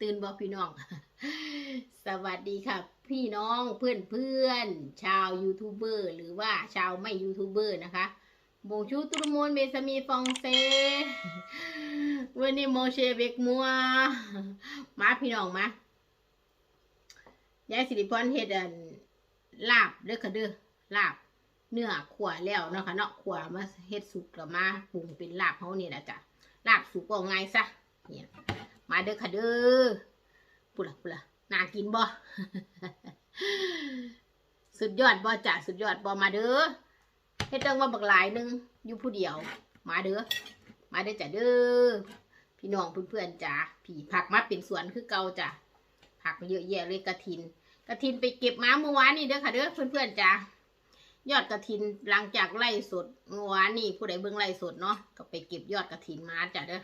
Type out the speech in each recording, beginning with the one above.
ตื่นบอพี่น้อง สวัสดีค่ะ พี่น้องเพื่อนเพื่อนชาวยูทูบเบอร์หรือว่าชาวไม่ยูทูบเบอร์นะคะโบชูตุลมนเบสมีฟองเซวันนี้โมเชเบกมัว มาพี่น้องมายายสิริพรเฮ็ดอันลาบเด้อค่ะเด้อลาบเนื้อขวแล้วเนาะค่ะเนาะขวมาเฮ็ดสุกแล้วมาปรุงเป็นลาบเฮานี่แหละจ้ะลาบสุกก็ง่ายซะเนี่ย มาเด้อค่ะเด้อปุระปุระน่ากินบ่สุดยอดบ่จ้ะสุดยอดบ่มาเด้อเฮ็ดเรื่องว่าบักหลายหนึงอยู่ผู้เดียว มาเด้อมาเด้อจ้ะเด้อพี่น้องเพื่อนๆจ้ะผีผักมาเป็นสวนคือเก่าจ้ะผักเยอะแยะเลยกระถิน กระถินไปเก็บมาเมื่อวานนี่เด้อค่ะเด้อเพื่อนๆจ้ะยอดกระถินหลังจากไล่สดเมื่อวานนี่ผู้ใดเบิ่งไล่สดเนาะก็ไปเก็บยอดกระถินมาจ้ะเด้อ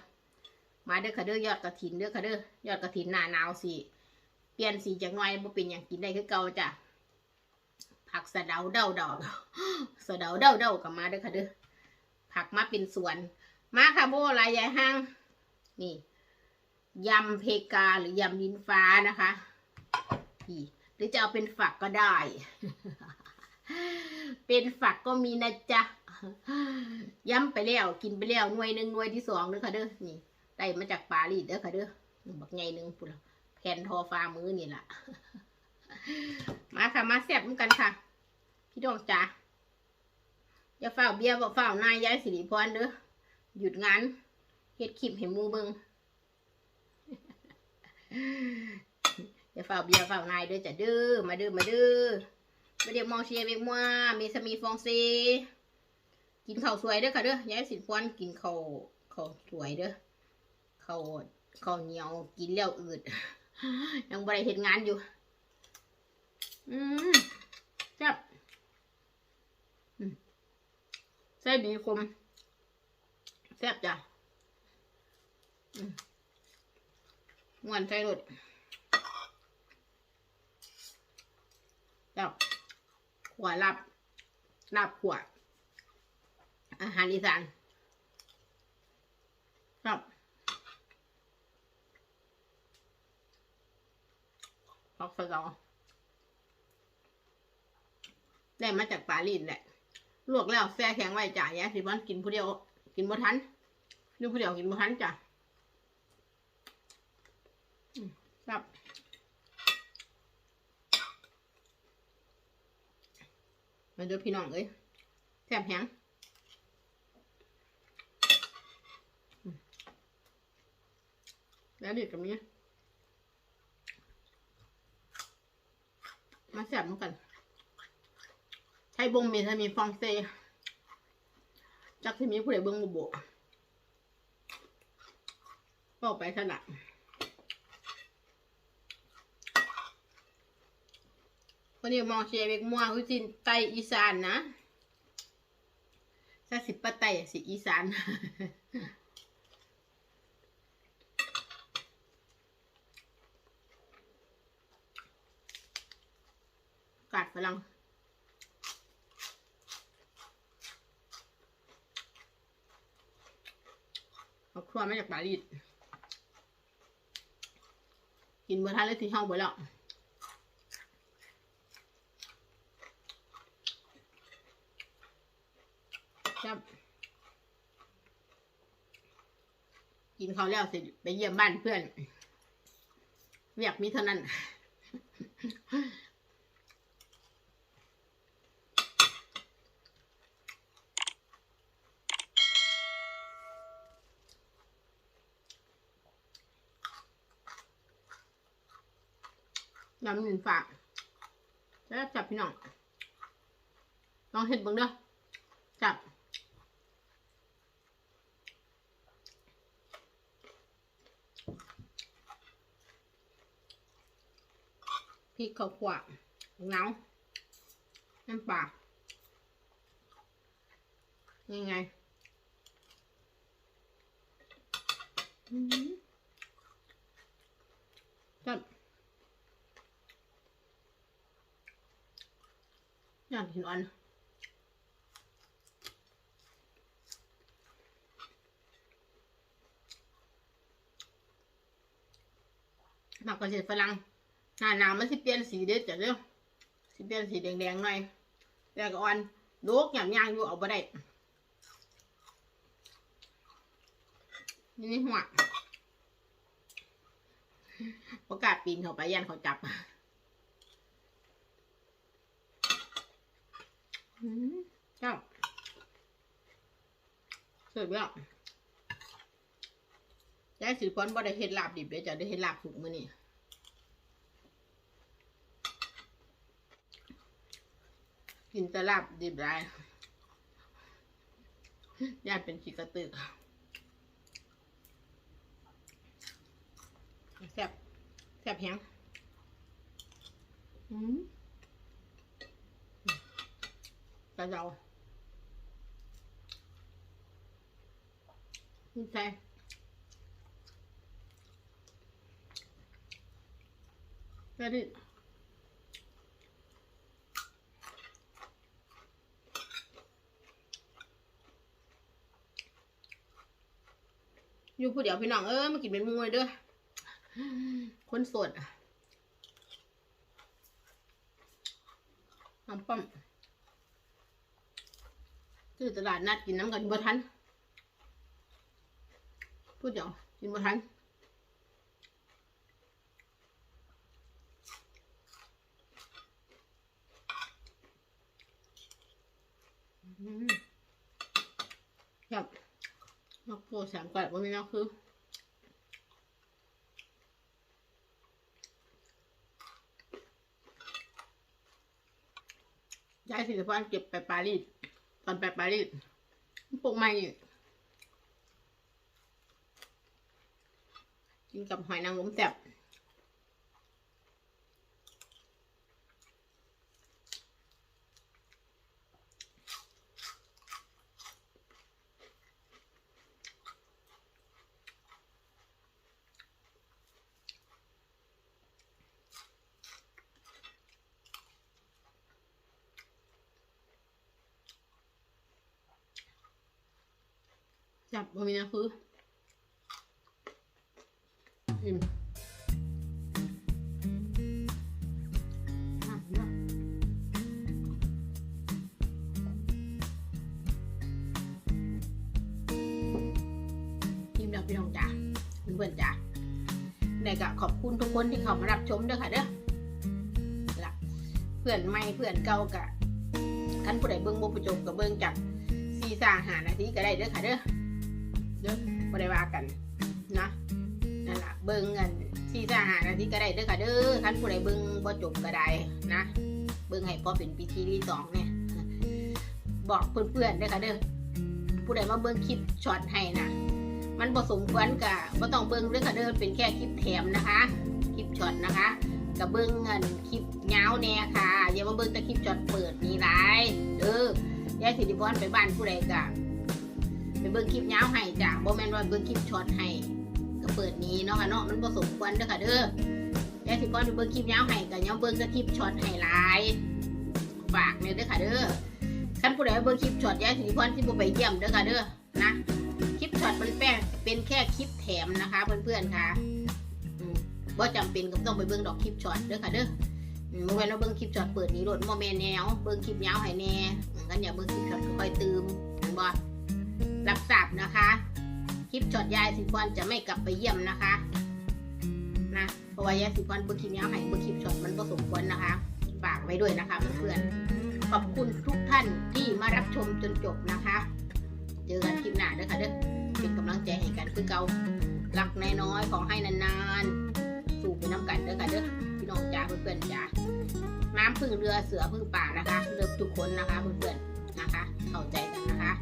มาเด้อค่ะเด้อยอดกระถินเด้อค่ะเด้อยอดกระถินหนาหนาวสิเปลี่ยนสีจากน่อยบ่เป็นอย่างกินได้คือเก่าจ้ะผักสะเดาเดาดอกสะเดาเดาเดากับมาเด้อค่ะเด้อผักมาเป็นสวน มาค่ะโบลายยายห้างนี่ยำเพกาหรือยำลินฟ้านะคะนี่หรือจะเอาเป็นฝักก็ได้ เป็นฝักก็มีนะจ๊ะย้ำไปแล้วกินไปแล้วหน่วยหนึ่งหน่วยที่สองเด้อค่ะเด้อนี่ ได้มาจากปารีสเด้อค่ะเด้อบักใหญ่หนึ่งปุ่นแผ่นทอฟ้ามือนี่แหละมาค่ะมาแซ่บมกันค่ะ พี่ดองจ๋าอย่าเฝ้าเบียร์บอกเฝ้านายยายสิริพรเด้อหยุดงานเฮ็ดคลิปให้มูเบิงอย่าเฝ้าเบียร์เฝ้านายเด้อจ้ะเด้อมาเด้อมาเด้อม่ได้มองเชียร์เบกมัวมีสมีฟองซีกินข้าวสวยเด้อค่ะเด้อยายสินพรกินข้าวข้าวสวยเด้อ ข้าวข้าเหนียวกินแล้วอืดยังบ่ได้เห็นงานอยู่ อืมแซ่บอืมใส่บีคมแซ่บจ้ะมวนใส่รสจับขวลับลาบขวอาหารอีสานครับ พักสะเดาได้มาจากปารีสแหละ ลวกแล้วแช่แข็งไว้จ่ายยะสิบวันกินผู้เดียว กินบ่ทันอยู่ผู้เดียวกินบ่ทันจ้ะครับมาดูพี่น้องเอ้ยแซ่บแฮงแล้วเด็ดกับนี้ มาแซ่บเหมือนกันใช้บงมีถ้ามีฟองเซจักที่มีผู้ใดเบิ้งบุโบก็ไปขนาดวันนี้มองเชียร์เบกมัวคือจินไตอีสานนะถ้าสิปะไตสิอีสานาดฝรั่งเอาครัวมาจากปารีสกินเบอร์ทันเลยที่ห้องเบอร์แล้วครับกินเขาแล้วเสร็จไปเยี่ยมบ้านเพื่อนเรียกมีเท่านั้น ยำหนึ่งฝากแล้วจับพี่น้องลองเห็ดเบ้างเด้อจับพริกข้าวขวางเงาน้ำปลายังไงจับ อืมจับอยากกินอันก็เสร็จฝรั่งหน้าหนาวมันสิเปลี่ยนสีเด้อจ้ะเด้อสิเปลี่ยนสีแดงๆหน่อยแล้วก็อ่อนโลกหยำยางอยู่เอาบ่ได้นี่หัวประกาศปีนเข้าไปยันเขาจับอืม เจ้าสร็จแล้วยายสิพรบ่ได้เฮ็ดลาบดิบเดี๋ยวจะได้เฮ็ดลาบสุกมื้อนี้กินแต่ลาบดิบได้ญาติเป็นขี้กระตือกแซ่บแซ่บแฮงอืม กระเดานี่ใช่ That it. อยู่ผู้เดียวพี่น้องเออมากินเป็นมวยเด้อคนสดอะน้ำปั้ม ซื้อตลาดนัดกินน้ำกันบ่ทันผู้เดียวกินบ่ทันครับนกโปสามกัดวันนี้นะคือย้ายสิริพรเก็บไปปารีส ตอนไปปารีสปลูกใหม่กินกับหอยนางรมแซ่บ จับวันนี้นะคืออิ่มอะเนาะอิ่มแล้วพี่น้องจ๋าเพื่อนจ๋าได้ก็ขอบคุณทุกคนที่เข้ามารับชมด้วยค่ะเด้อละเพื่อนใหม่เพื่อนเก่ากะท่านผู้ใดเบิ่งบ่ประจบกับเบิ่งจากซีซ่าหานาทีก็ได้เด้อค่ะเด้อ เด้อบ่ได้ว่ากันนะนั่นแหละเบิ่งกันที่สหานาทีก็ได้เด้อค่ะเด้อคันผู้ใดเบิ่งบ่จบก็ได้นะ เบิ่งให้พอเป็นปีที่ที่สองเนี่ยบอกเพื่อนๆเด้อค่ะเด้อผู้ใดมาเบิ่งคลิปช็อตให้นะมันบ่สมควรกับบ่ต้องเบิ่งเด้อค่ะเด้อเป็นแค่คลิปแถมนะคะ คลิปช็อตนะคะกับเบิ่งเงินคลิปยาแน่ค่ะอย่ามาเบิ่งแต่คลิปช็อตเปิดนี่หลายเด้อยายสิริพรไปบ้านผู้ใดก็ ไปเบิ่งคลิปยาวให้จ้ะบ่แม่นว่าเบิ่งคลิปช็อตให้ก็เปิดนี้เนาะค่ะเนาะมันบ่สมควรเด้อค่ะเด้อแต่สิก่อนไปเบิ่งคลิปยาวให้ก็ยังเบิ่งแต่คลิปช็อตให้หลายฝากเนี่ยเด้อค่ะเด้อคันผู้ใดเบิ่งคลิปช็อตยายสิริพรสิบ่ไปเยี่ยมเด้อค่ะเด้อนะคลิปช็อตมันแป้งเป็นแค่คลิปแถมนะคะเพื่อนๆค่ะอืมบ่จำเป็นก็ต้องไปเบิ่งดอกคลิปช็อตเด้อค่ะเด้ออืมบ่แม่นว่าเบิ่งคลิปช็อตเปิดนี้โลดบ่แมนแนวเบิ่งคลิปยาวให้แน่กันอย่าเบิ่งคลิปช็อตค่อยตืมเห็นบ่ รับทราบนะคะ คลิปจอดยายสิพรจะไม่กลับไปเยี่ยมนะคะนะเพราะว่ายายสิพรเบอร์คลิปนี้เอาให้เบอร์คลิปช็อตมันก็สมควรนะคะ ฝากไว้ด้วยนะคะเพื่อนๆขอบคุณทุกท่านที่มารับชมจนจบนะคะ เจอกันคลิปหน้าด้อค่ะเด้อเป็นกำลังใจให้กันคือเก่ารักน้อยๆขอให้นานๆ สู่ไปน้ำกันเด้อค่ะเด้อพี่น้องจ้าเพื่อนๆจ้าน้ำพึ่งเรือเสือพึ่งป่านะคะเลือกทุกคนนะคะเพื่อนๆนะคะ เข้าใจกันนะคะ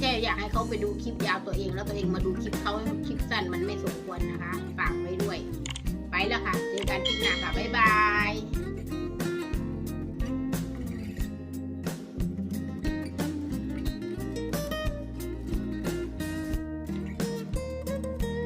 ใช่อยากให้เขาไปดูคลิปยาวตัวเอง แล้วตัวเองมาดูคลิปเขาคลิปสั้นมันไม่สมควรนะคะ ฝากไว้ด้วย ไปแล้วค่ะเจอกันคลิปหน้าค่ะ บ๊ายบาย